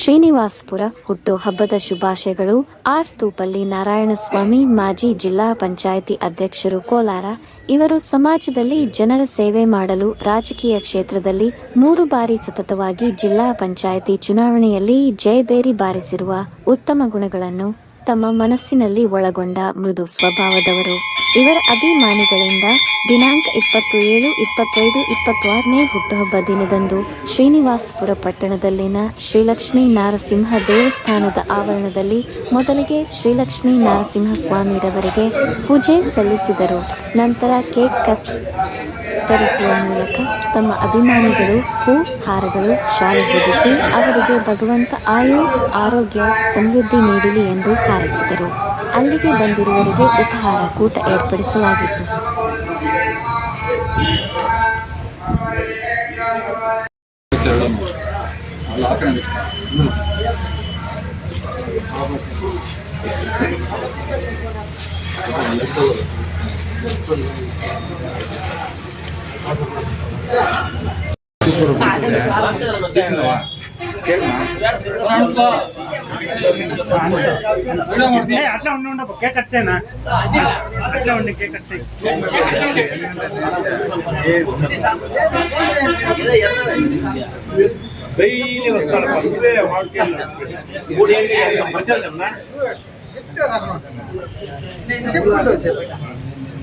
ಶ್ರೀನಿವಾಸಪುರ ಹುಟ್ಟು ಹಬ್ಬದ ಶುಭಾಶಯಗಳು. ಆರ್ ತೂಪಲ್ಲಿ ನಾರಾಯಣಸ್ವಾಮಿ, ಮಾಜಿ ಜಿಲ್ಲಾ ಪಂಚಾಯಿತಿ ಅಧ್ಯಕ್ಷರು ಕೋಲಾರ. ಇವರು ಸಮಾಜದಲ್ಲಿ ಜನರ ಸೇವೆ ಮಾಡಲು ರಾಜಕೀಯ ಕ್ಷೇತ್ರದಲ್ಲಿ ಮೂರು ಬಾರಿ ಸತತವಾಗಿ ಜಿಲ್ಲಾ ಪಂಚಾಯಿತಿ ಚುನಾವಣೆಯಲ್ಲಿ ಜಯಬೇರಿ ಬಾರಿಸಿರುವ ಉತ್ತಮ ಗುಣಗಳನ್ನು ತಮ್ಮ ಮನಸ್ಸಿನಲ್ಲಿ ಒಳಗೊಂಡ ಮೃದು ಸ್ವಭಾವದವರು. ಇವರ ಅಭಿಮಾನಿಗಳಿಂದ ದಿನಾಂಕ ಇಪ್ಪತ್ತು ಏಳು ಇಪ್ಪತ್ತೈದು, ಇಪ್ಪತ್ತಾರನೇ ಹುಟ್ಟುಹಬ್ಬ ದಿನದಂದು ಶ್ರೀನಿವಾಸಪುರ ಪಟ್ಟಣದಲ್ಲಿನ ಶ್ರೀಲಕ್ಷ್ಮೀ ನಾರಸಿಂಹ ದೇವಸ್ಥಾನದ ಆವರಣದಲ್ಲಿ ಮೊದಲಿಗೆ ಶ್ರೀಲಕ್ಷ್ಮೀ ನಾರಸಿಂಹ ಸ್ವಾಮಿರವರಿಗೆ ಪೂಜೆ ಸಲ್ಲಿಸಿದರು. ನಂತರ ಕೇಕ್ ಕಟ್ ತರಿಸುವ ಮೂಲಕ ತಮ್ಮ ಅಭಿಮಾನಿಗಳು, ಹೂ ಹಾರಗಳು, ಶಾಲು ಹೊದಿಸಿ ಅವರಿಗೆ ಭಗವಂತ ಆಯು, ಆರೋಗ್ಯ, ಸಮೃದ್ಧಿ ನೀಡಲಿ ಎಂದು ಹಾರೈಸಿದರು. ಅಲ್ಲಿಗೆ ಬಂದಿರುವವರಿಗೆ ಉಪಹಾರ, ಕೂಟ ಏರ್ಪಡಿಸಲಾಗಿತ್ತು. అట్లా ఉండి ఉండవు కేక్ కట్ చేయనా అట్లా ఉండి కేక్ కట్ చేయి. డైలీ వస్తాడు మూడు ఏళ్ళు మంచిదమ్మా